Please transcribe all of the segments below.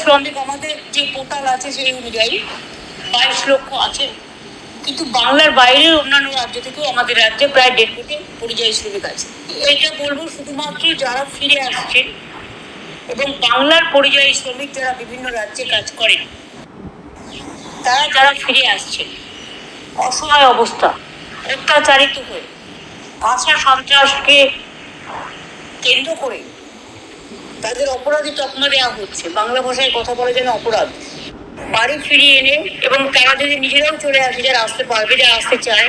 শ্রমিক আমাদের যে পোর্টাল আছে সেই অনুযায়ী বাইশ লক্ষ আছে। কিন্তু বাংলার বাইরের অন্যান্য রাজ্য থেকেও আমাদের রাজ্যে প্রায় দেড় কোটি পরিযায়ী শ্রমিক আছে। এটা বলব শুধুমাত্র যারা ফিরে আসছেন এবং বাংলার পরিযায়ী শ্রমিক যারা বিভিন্ন রাজ্যে কাজ করেন, তারা যারা ফিরে আসছেন, অসহায় অবস্থা, অত্যাচারিত হয়ে, ভাষা সন্ত্রাসকে কেন্দ্র করে তাদের অপরাধী তকমা দেওয়া হচ্ছে। বাংলা ভাষায় কথা বলে যেন অপরাধ। বাড়ি ফিরিয়ে এনে এবং তারা যদি নিজেরাও চলে আসে, যারা আসতে পারবে, যারা আসতে চায়,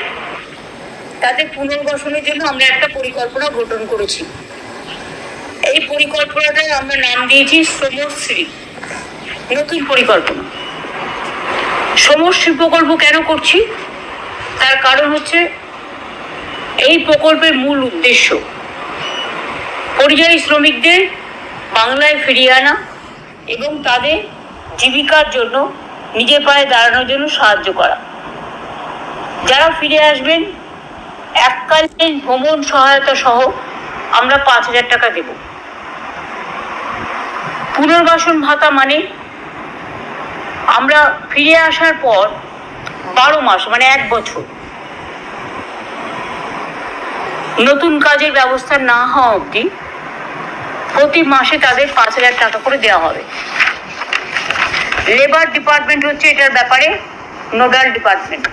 তাদের পুনর্বাসনের জন্য আমরা একটা পরিকল্পনা গঠন করেছি। এই পরিকল্পনাটার আমরা নাম দিয়েছি শ্রমশ্রী নতুন পরিকল্পনা। শ্রমশ্রী প্রকল্প কেন করছি? তার কারণ হচ্ছে এই প্রকল্পের মূল উদ্দেশ্য। পরিযায়ী শ্রমিকদের বাংলায় ফিরিয়ে আনা এবং তাদের জীবিকার জন্য নিজের পায়ে দাঁড়ানোর জন্য সাহায্য করা। যারা ফিরে আসবেন, এককালীন ভ্রমণ সহায়তা সহ আমরা পাঁচ হাজার টাকা দেব। পুনর্বাসন ভাতা মানে আমরা ফিরে আসার পর বারো মাস মানে এক বছর। নতুন কাজের ব্যবস্থা না হওয়া অবধি প্রতি মাসে তাদের পাঁচ হাজার টাকা করে দেওয়া হবে। লেবার ডিপার্টমেন্ট হচ্ছে এটার ব্যাপারে নোডাল ডিপার্টমেন্ট।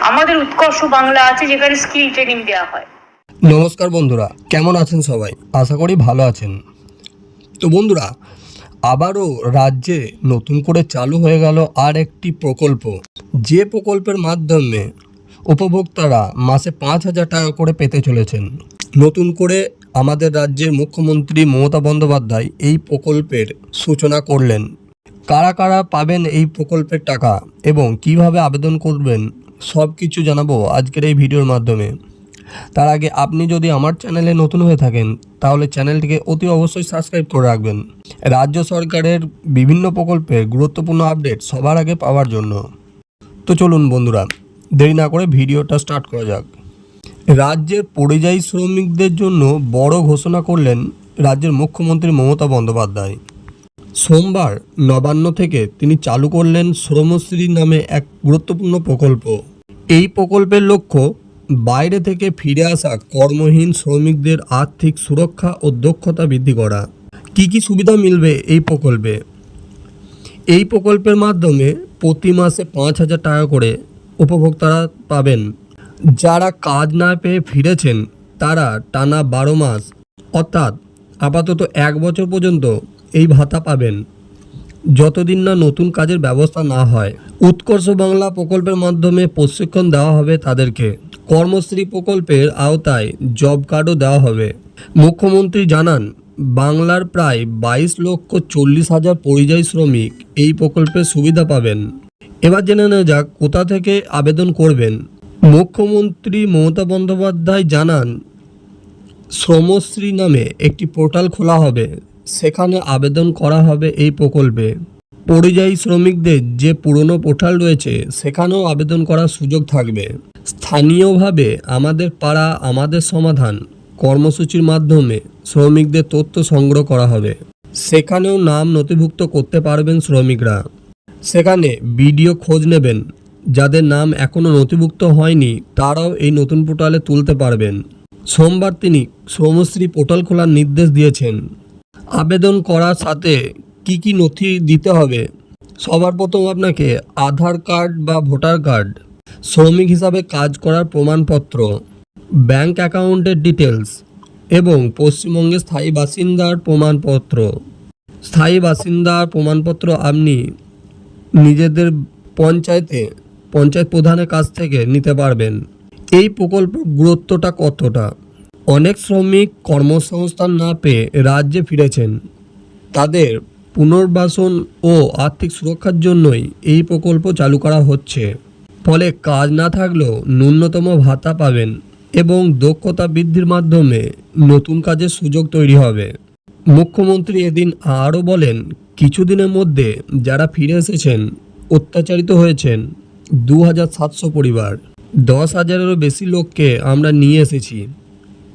আমাদের উৎকর্ষ বাংলা আছে যেখানে স্কিল ট্রেনিং দেওয়া হয়। নমস্কার বন্ধুরা, কেমন আছেন সবাই? আশা করি ভালো আছেন। তো বন্ধুরা, আবারও রাজ্যে নতুন করে চালু হয়ে গেল আর একটি প্রকল্প। যে প্রকল্পের মাধ্যমে উপভোক্তারা মাসে পাঁচ হাজার টাকা করে পেতে চলেছেন। নতুন করে আমাদের রাজ্যের মুখ্যমন্ত্রী মমতা বন্দ্যোপাধ্যায় এই প্রকল্পের সূচনা করলেন। কারা কারা পাবেন এই প্রকল্পের টাকা এবং কীভাবে আবেদন করবেন সব কিছু জানাব আজকের এই ভিডিওর মাধ্যমে। তার আগে আপনি যদি আমার চ্যানেলে নতুন হয়ে থাকেন, তাহলে চ্যানেলটিকে অতি অবশ্যই সাবস্ক্রাইব করে রাখবেন। রাজ্য সরকারের বিভিন্ন প্রকল্পের গুরুত্বপূর্ণ আপডেট সবার আগে পাওয়ার জন্য। তো চলুন বন্ধুরা, দেরি না করে ভিডিওটা স্টার্ট করা যাক। রাজ্যের পরিযায়ী শ্রমিকদের জন্য বড় ঘোষণা করলেন রাজ্যের মুখ্যমন্ত্রী মমতা বন্দ্যোপাধ্যায়। সোমবার নবান্ন থেকে তিনি চালু করলেন শ্রমশ্রী নামে এক গুরুত্বপূর্ণ প্রকল্প। এই প্রকল্পের লক্ষ্য বাইরে থেকে ফিরে আসা কর্মহীন শ্রমিকদের আর্থিক সুরক্ষা ও দক্ষতা বৃদ্ধি করা। কি কি সুবিধা মিলবে এই প্রকল্পে? এই প্রকল্পের মাধ্যমে প্রতি মাসে পাঁচ হাজার টাকা করে উপভোক্তারা পাবেন যারা কাজ না পেয়ে ফিরেছেন, তারা টানা বারো মাস। অর্থাৎ আপাতত এক বছর পর্যন্ত এই ভাতা পাবেন। যতদিন না নতুন কাজের ব্যবস্থা না হয়। উৎকর্ষ বাংলা প্রকল্পের মাধ্যমে প্রশিক্ষণ দেওয়া হবে তাদেরকে। কর্মশ্রী প্রকল্পের আওতায় জব কার্ডও দেওয়া হবে। মুখ্যমন্ত্রী জানান, বাংলার প্রায় বাইশ লক্ষ চল্লিশ হাজার পরিযায়ী শ্রমিক এই প্রকল্পের সুবিধা পাবেন। এবার জেনে নেওয়া যাক কোথা থেকে আবেদন করবেন। মুখ্যমন্ত্রী মমতা বন্দ্যোপাধ্যায় জানান, শ্রমশ্রী নামে একটি পোর্টাল খোলা হবে। সেখানে আবেদন করা হবে এই প্রকল্পে। পরিযায়ী শ্রমিকদের যে পুরনো পোর্টাল রয়েছে, সেখানেও আবেদন করার সুযোগ থাকবে। স্থানীয়ভাবে আমাদের পাড়া, আমাদের সমাধান কর্মসূচির মাধ্যমে শ্রমিকদের তথ্য সংগ্রহ করা হবে। সেখানেও নাম নথিভুক্ত করতে পারবেন শ্রমিকরা। সেখানে ভিডিও খোঁজ নেবেন যাদের নাম এখনও নথিভুক্ত হয়নি, তারাও এই নতুন পোর্টালে তুলতে পারবেন। সোমবার তিনি শ্রমশ্রী পোর্টাল খোলার নির্দেশ দিয়েছেন। আবেদন করার সাথে কি কি নথি দিতে হবে? সবার প্রথম আপনাকে আধার কার্ড বা ভোটার কার্ড, শ্রমিক হিসাবে কাজ করার প্রমাণপত্র, ব্যাংক অ্যাকাউন্টের ডিটেলস এবং পশ্চিমবঙ্গের স্থায়ী বাসিন্দার প্রমাণপত্র। স্থায়ী বাসিন্দার প্রমাণপত্র আপনি নিজেদের পঞ্চায়েতে পঞ্চায়েত প্রধানের কাছ থেকে নিতে পারবেন। এই প্রকল্প গুরুত্বটা কতটা? অনেক শ্রমিক কর্মসংস্থান না পেয়ে রাজ্যে ফিরেছেন। তাদের পুনর্বাসন ও আর্থিক সুরক্ষার জন্যই এই প্রকল্প চালু করা হচ্ছে। ফলে কাজ না থাকলেও ন্যূনতম ভাতা পাবেন এবং দক্ষতা বৃদ্ধির মাধ্যমে নতুন কাজের সুযোগ তৈরি হবে। মুখ্যমন্ত্রী এদিন আরও বলেন, কিছুদিনের মধ্যে যারা ফিরে এসেছেন, অত্যাচারিত হয়েছেন দু হাজার সাতশো পরিবার, দশ হাজারেরও বেশি লোককে আমরা নিয়ে এসেছি।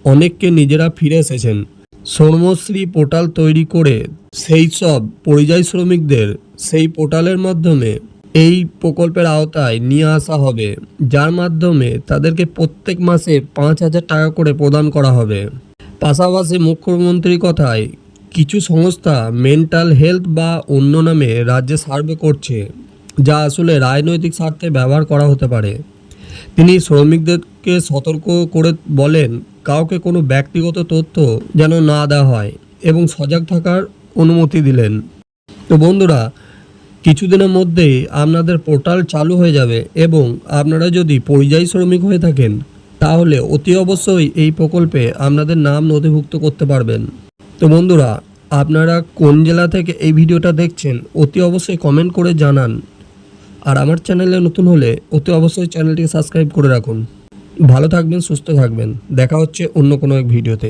অনেককে নিজেরা ফিরে এসেছেন। শ্রমশ্রী পোর্টাল তৈরি করে সেই সব পরিযায়ী শ্রমিকদের সেই পোর্টালের মাধ্যমে এই প্রকল্পের আওতায় নিয়ে আসা হবে, যার মাধ্যমে তাদেরকে প্রত্যেক মাসে পাঁচ হাজার টাকা করে প্রদান করা হবে। পাশাপাশি মুখ্যমন্ত্রীর কথায় কিছু সংস্থা মেন্টাল হেলথ বা অন্য নামে রাজ্যে সার্ভে করছে। যা আসলে রাজনৈতিক স্বার্থে ব্যবহার করা হতে পারে। তিনি শ্রমিকদেরকে সতর্ক করে বলেন, কাউকে কোনো ব্যক্তিগত তথ্য যেন না দেওয়া হয় এবং সজাগ থাকার অনুমতি দিলেন। তো বন্ধুরা, কিছুদিনের মধ্যেই আপনাদের পোর্টাল চালু হয়ে যাবে এবং আপনারা যদি পরিযায়ী শ্রমিক হয়ে থাকেন, তাহলে অতি অবশ্যই এই প্রকল্পে আপনাদের নাম নথিভুক্ত করতে পারবেন। তো বন্ধুরা, আপনারা কোন জেলা থেকে এই ভিডিওটা দেখছেন, অতি অবশ্যই কমেন্ট করে জানান। আর আমার চ্যানেলে নতুন হলে অতি অবশ্যই চ্যানেলটিকে সাবস্ক্রাইব করে রাখুন। ভালো থাকবেন, সুস্থ থাকবেন। দেখা হচ্ছে অন্য কোনো এক ভিডিওতে।